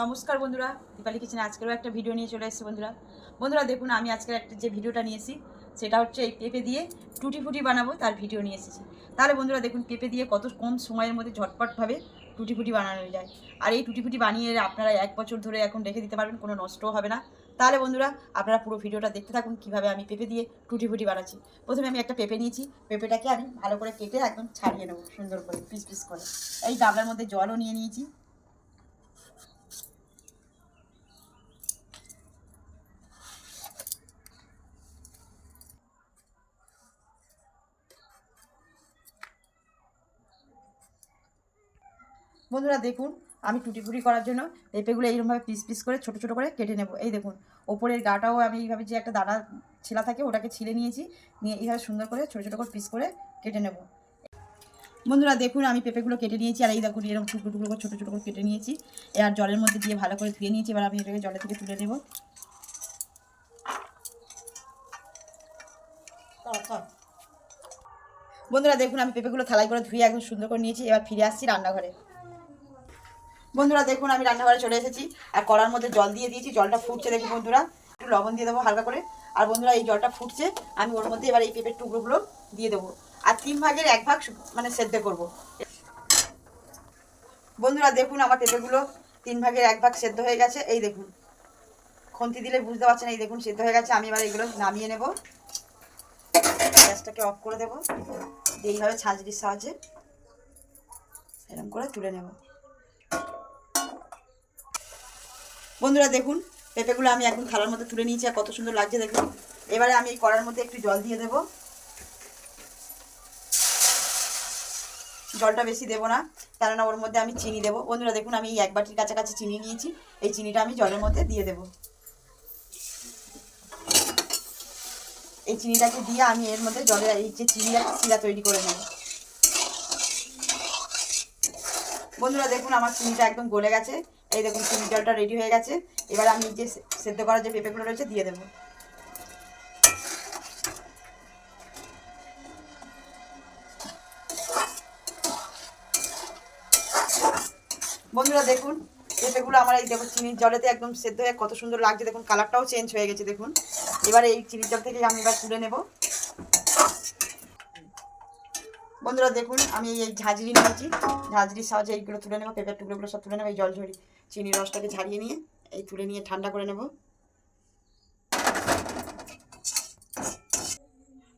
নমস্কার বন্ধুরা, দীপালি কিচেনে আজকেরও একটা ভিডিও নিয়ে চলে এসেছি বন্ধুরা। বন্ধুরা, দেখুন, আমি আজকের একটা যে ভিডিওটা নিয়েছি, সেটা হচ্ছে এই পেঁপে দিয়ে টুটি ফুটি বানাবো, তার ভিডিও নিয়ে এসেছি। তাহলে বন্ধুরা, দেখুন, পেঁপে দিয়ে কত কম সময়ের মধ্যে ঝটপটভাবে টুটি ফুটি বানানো যায়। আর এই টুটি ফুটি বানিয়ে আপনারা এক বছর ধরে এখন রেখে দিতে পারবেন, কোনো নষ্টও হবে না। তাহলে বন্ধুরা, আপনারা পুরো ভিডিওটা দেখতে থাকুন, কীভাবে আমি পেঁপে দিয়ে টুটি ফুটি বানাচ্ছি। প্রথমে আমি একটা পেঁপে নিয়েছি, পেঁপেটাকে আমি ভালো করে কেটে একদম ছাড়িয়ে নেব, সুন্দর করে, পিস পিস করে। এই গামলার মধ্যে জলও নিয়ে নিয়েছি। বন্ধুরা দেখুন, আমি টুটি ফুটি করার জন্য পেঁপেগুলো এইরকমভাবে পিস পিস করে ছোট ছোট করে কেটে নেব। এই দেখুন, ওপরের গাটাও আমি এইভাবে যে একটা দানা ছিলা থাকে ওটাকে ছিলে নিয়েছি, নিয়ে এইভাবে সুন্দর করে ছোট ছোট করে পিস করে কেটে নেব। বন্ধুরা দেখুন, আমি পেঁপেগুলো কেটে নিয়েছি, আর এই দেখুন, এরকম টুকরো টুকরো করে ছোটো ছোটো করে কেটে নিয়েছি। আর জলের মধ্যে দিয়ে ভালো করে ধুয়ে নিয়েছি, এবার আমি এটাকে জলে থেকে তুলে নেব। বন্ধুরা দেখুন, আমি পেঁপেগুলো থালাই করে ধুয়ে একদম সুন্দর করে নিয়েছি, এবার ফিরে আসছি রান্নাঘরে। বন্ধুরা, দেখুন, আমি রান্নাঘরে চলে এসেছি। আর কড়ার মধ্যে জল দিয়ে দিয়েছি, জলটা ফুটছে, দেখুন, বন্ধুরা। একটু লবণ দিয়ে দেবো হালকা করে। আর বন্ধুরা, এই জলটা ফুটছে, আমি ওর মধ্যে এবার এই পেঁপের টুকরোগুলো দিয়ে দেবো। আর তিন ভাগের এক ভাগ মানে সেদ্ধ করব। বন্ধুরা, দেখুন, আমার পেঁপেগুলো তিন ভাগের এক ভাগ সেদ্ধ হয়ে গেছে। এই দেখুন, খন্তি দিলে বুঝতে পারছেন, এই দেখুন, সেদ্ধ হয়ে গেছে। আমি এবার এগুলো নামিয়ে নেব। গ্যাসটাকে অফ করে দেবো। এইভাবে ছাঁচড়ির সাহায্যে এরকম করে তুলে নেব। বন্ধুরা দেখুন, পেঁপেগুলো আমি একদম থালার মধ্যে তুলে নিয়েছি আর কত সুন্দর লাগছে দেখুন। এবারে আমি এই কড়ার মধ্যে একটু জল দিয়ে দেব। জলটা বেশি দেবো না, কেননা ওর মধ্যে আমি চিনি দেবো। বন্ধুরা দেখুন, আমি এই এক বাটির কাছাকাছি চিনি নিয়েছি, এই চিনিটা আমি জলের মধ্যে দিয়ে দেবো। এই চিনিটাকে দিয়ে আমি এর মধ্যে জলের এই যে চিনি আছে শিরা তৈরি করে নেব। বন্ধুরা দেখুন, আমার চিনিটা একদম গলে গেছে। এই দেখুন চিনি জলটা রেডি হয়ে গেছে। এবার আমি যে সেদ্ধ করা যে পেঁপেগুলো রয়েছে, দিয়ে দেবো। বন্ধুরা, দেখুন, পেঁপেগুলো আমার এই দেখুন, চিনির জলেতে একদম সেদ্ধ হয়ে কত সুন্দর লাগছে। দেখুন কালারটাও চেঞ্জ হয়ে গেছে, দেখুন। এবার এই চিনির জল থেকে আমি এবার তুলে নেব। বন্ধুরা দেখুন, আমি এই ঝাঁঝরি নিয়েছি। ঝাঁঝরির সাহায্যে এইগুলো তুলে নেব পেঁপের টুকরোগুলো সব তুলে নেব, এই জল ঝরি চিনির রসটাকে ঝারিয়ে নিয়ে এই তুলে নিয়ে ঠান্ডা করে নেব।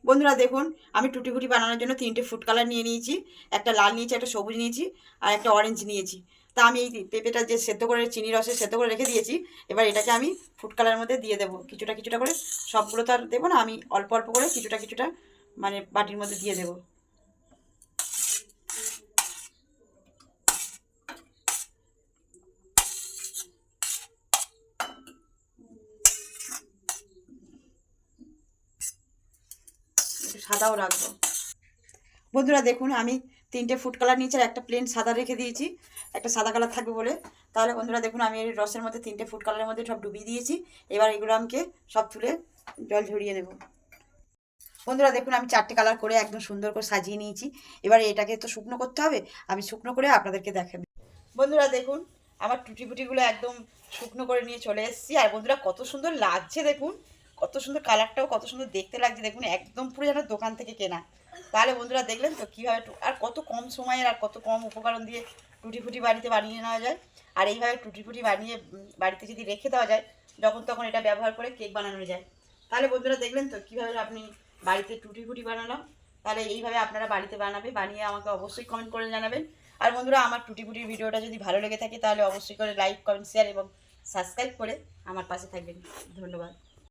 বন্ধুরা দেখুন, আমি টুটি ফুটি বানানোর জন্য তিনটে ফুড কালার নিয়ে নিয়েছি। একটা লাল নিয়েছি, একটা সবুজ নিয়েছি, আর একটা অরেঞ্জ নিয়েছি। তা আমি এই পেঁপেটা যে সেদ্ধ করে, চিনি রসে সেদ্ধ করে রেখে দিয়েছি, এবার এটাকে আমি ফুড কালারের মধ্যে দিয়ে দেবো। কিছুটা কিছুটা করে, সবগুলো তো আর দেবো না, আমি অল্প অল্প করে কিছুটা কিছুটা মানে বাটির মধ্যে দিয়ে দেবো। সাদাও রাখব। বন্ধুরা দেখুন, আমি তিনটে ফুড কালার নিয়েছি আর একটা প্লেন সাদা রেখে দিয়েছি। একটা সাদা কালার থাকবে বলে। তাহলে বন্ধুরা দেখুন, আমি এই রসের মধ্যে তিনটে ফুড কালারের মধ্যে সব ডুবিয়ে দিয়েছি। এবার এগুলো আমাকে সব তুলে জল ঝরিয়ে নেব। বন্ধুরা দেখুন, আমি চারটে কালার করে একদম সুন্দর করে সাজিয়ে নিয়েছি। এবার এটাকে তো শুকনো করতে হবে। আমি শুকনো করে আপনাদেরকে দেখাবো। বন্ধুরা দেখুন, আমার টুটি ফুটিগুলো একদম শুকনো করে নিয়ে চলে এসেছি। আর বন্ধুরা কত সুন্দর লাগছে দেখুন। কত সুন্দর কালারটাও কত সুন্দর দেখতে লাগছে। দেখুন, একদম পুরো যেন দোকান থেকে কেনা। তাহলে বন্ধুরা দেখলেন তো কীভাবে আর কত কম সময়ের আর কত কম উপকরণ দিয়ে টুটি ফুটি বাড়িতে বানিয়ে নেওয়া যায়। আর এইভাবে টুটি ফুটি বানিয়ে বাড়িতে যদি রেখে দেওয়া যায়, যখন তখন এটা ব্যবহার করে কেক বানানো যায়। তাহলে বন্ধুরা দেখলেন তো কীভাবে আপনি বাড়িতে টুটি ফুটি বানালাম। তাহলে এইভাবে আপনারা বাড়িতে বানাবে, বানিয়ে আমাকে অবশ্যই কমেন্ট করে জানাবেন। আর বন্ধুরা, আমার টুটি ফুটির ভিডিওটা যদি ভালো লেগে থাকে, তাহলে অবশ্যই করে লাইক কমেন্ট শেয়ার এবং সাবস্ক্রাইব করে আমার পাশে থাকবেন। ধন্যবাদ।